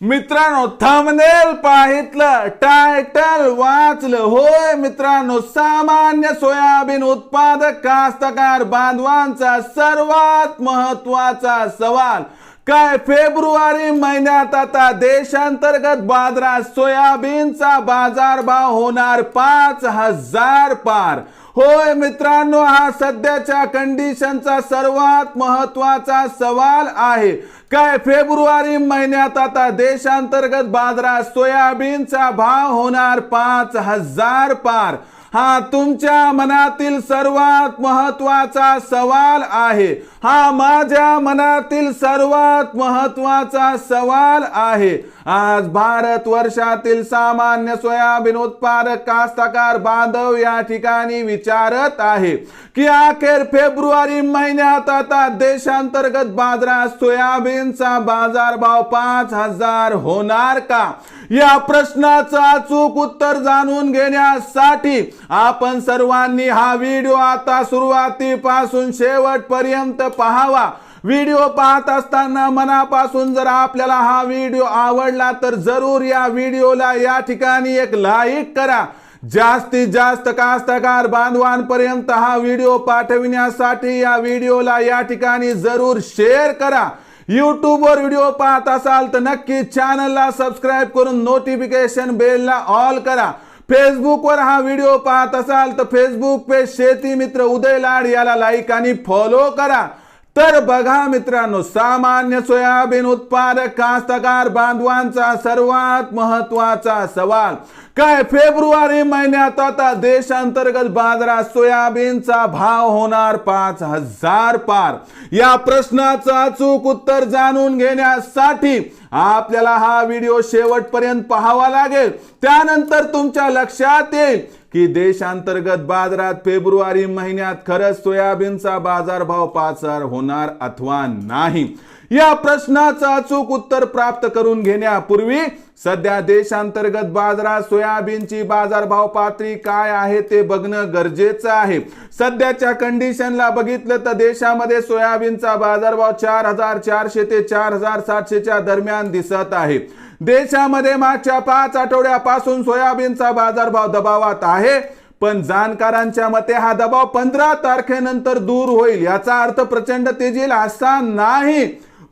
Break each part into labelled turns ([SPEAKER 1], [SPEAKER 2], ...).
[SPEAKER 1] मित्रांनो thumbnail पाहितलं title वाचलं. होय मित्रांनो सामान्य सोयाबीन उत्पादक कास्तकार बांधवांचा सर्वात महत्त्वाचा सवाल. काय फेब्रुवारी महिन्यात आता देशांतर्गत बाजारात सोयाबीनचा बाजारभाव होणार पाच हजार पार. होय मित्रांनो हा सध्याच्या कंडिशनचा सर्वात महत्त्वाचा सवाल आहे. काय फेब्रुवारी महिन्यात आता देशांतर्गत बाजारात सोयाबीनचा भाव होणार पाच हजार पार. हा तुमच्या मनातील सर्वात महत्त्वाचा सवाल आहे. हा माझ्या मनातील सर्वात महत्त्वाचा सवाल आहे. आज भारत वर्षातील सामान्य सोयाबीन उत्पादक कास्तकार बांधव या ठिकाणी विचारत आहे की अखेर फेब्रुवारी महिन्यात आता देशांतर्गत बाजारात सोयाबीनचा बाजारभाव पाच हजार होणार का? या प्रश्नाचं अचूक उत्तर जाणून घेण्यासाठी आपण सर्वांनी हा व्हिडिओ आता सुरुवातीपासून शेवटपर्यंत पहावा. व्हिडिओ पाहत असताना मनापासून जर आपल्याला हा व्हिडिओ आवडला तर जरूर या व्हिडिओला या ठिकाणी एक लाईक करा. जास्तीत जास्त कास्तकार बांधवांपर्यंत हा व्हिडिओ पाठविण्यासाठी या व्हिडिओला या ठिकाणी जरूर शेअर करा. यूट्यूबवर व्हिडिओ पाहत असाल तर नक्की चॅनलला सबस्क्राईब करून नोटिफिकेशन बेलला ऑल करा. फेसबुकवर हा व्हिडिओ पाहत असाल तर फेसबुक पेज शेती मित्र उदय लाड याला लाईक आणि फॉलो करा. तर बघा मित्रांनो सामान्य सोयाबीन उत्पादक कास्तकार बांधवांचा सर्वात महत्त्वाचा सवाल काय फेब्रुवारी महिन्यात आता देशांतर्गत बाजारात सोयाबीनचा भाव होणार पाच हजार पार? या प्रश्नाचं अचूक उत्तर जाणून घेण्यासाठी आपल्याला हा व्हिडिओ शेवटपर्यंत पाहावा लागेल. त्यानंतर तुमच्या लक्षात येईल की देशांतर्गत बाजारात फेब्रुवारी महिन्यात खरंच सोयाबीनचा बाजारभाव पाचार होणार अथवा नाही. या प्रश्नाचं अचूक उत्तर प्राप्त करून घेण्यापूर्वी सध्या देशांतर्गत बाजारात सोयाबीनची बाजारभाव पातळी काय आहे ते बघणं गरजेचं आहे. सध्याच्या कंडिशनला बघितलं तर देशामध्ये सोयाबीनचा बाजारभाव चार हजार चारशे ते चार हजार सातशेच्या दरम्यान दिसत आहे. देशामध्ये मागच्या पाच आठवड्यापासून सोयाबीनचा बाजारभाव दबावात आहे. पण जाणकारांच्या मते हा दबाव पंधरा तारखेनंतर दूर होईल याचा अर्थ प्रचंड तेजील असा नाही.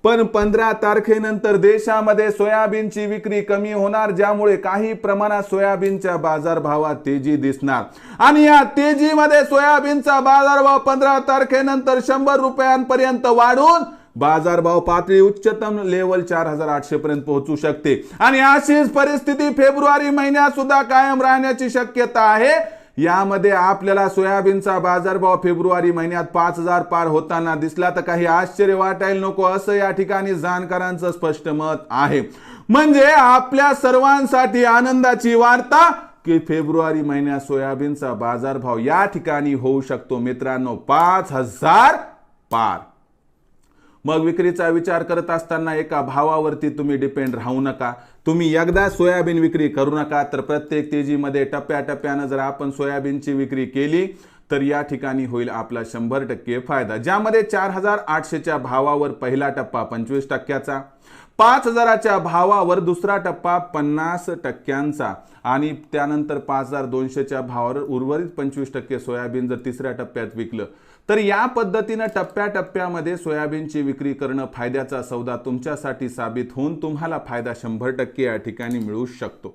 [SPEAKER 1] पण पंधरा तारखेनंतर देशामध्ये सोयाबीनची विक्री कमी होणार ज्यामुळे काही प्रमाणात सोयाबीनच्या बाजारभावात तेजी दिसणार. आणि या तेजीमध्ये सोयाबीनचा बाजारभाव पंधरा तारखेनंतर शंभर रुपयांपर्यंत वाढून बाजारभाव पातळी उच्चतम लेवल चार हजार आठशे पर्यंत पोहोचू शकते. आणि अशीच परिस्थिती फेब्रुवारी महिन्यात सुद्धा कायम राहण्याची शक्यता आहे. यामध्ये आपल्याला सोयाबीनचा बाजारभाव फेब्रुवारी महिन्यात पाच हजार पार होताना दिसला तर काही आश्चर्य वाटायला नको असं या ठिकाणी जाणकारांचं स्पष्ट मत आहे. म्हणजे आपल्या सर्वांसाठी आनंदाची वार्ता की फेब्रुवारी महिन्यात सोयाबीनचा बाजारभाव या ठिकाणी होऊ शकतो मित्रांनो पाच हजार पार. मग विक्रीचा विचार करत असताना एका भावावरती तुम्ही डिपेंड राहू नका. तुम्ही एकदा सोयाबीन विक्री करू नका तर प्रत्येक तेजीमध्ये टप्प्याटप्प्यानं जर आपण सोयाबीनची विक्री केली तर या ठिकाणी होईल आपला शंभर टक्के फायदा. ज्यामध्ये चार हजार आठशेच्या भावावर पहिला टप्पा पंचवीस टक्क्याचा पाच हजाराच्या भावावर दुसरा टप्पा पन्नास टक्क्यांचा आणि त्यानंतर पाच हजार दोनशेच्या भावावर उर्वरित पंचवीस टक्के सोयाबीन जर तिसऱ्या टप्प्यात विकलं तर या पद्धतीनं टप्प्याटप्प्यामध्ये सोयाबीनची विक्री करणं फायद्याचा सौदा तुमच्यासाठी साबित होऊन तुम्हाला फायदा शंभर टक्के या ठिकाणी मिळू शकतो.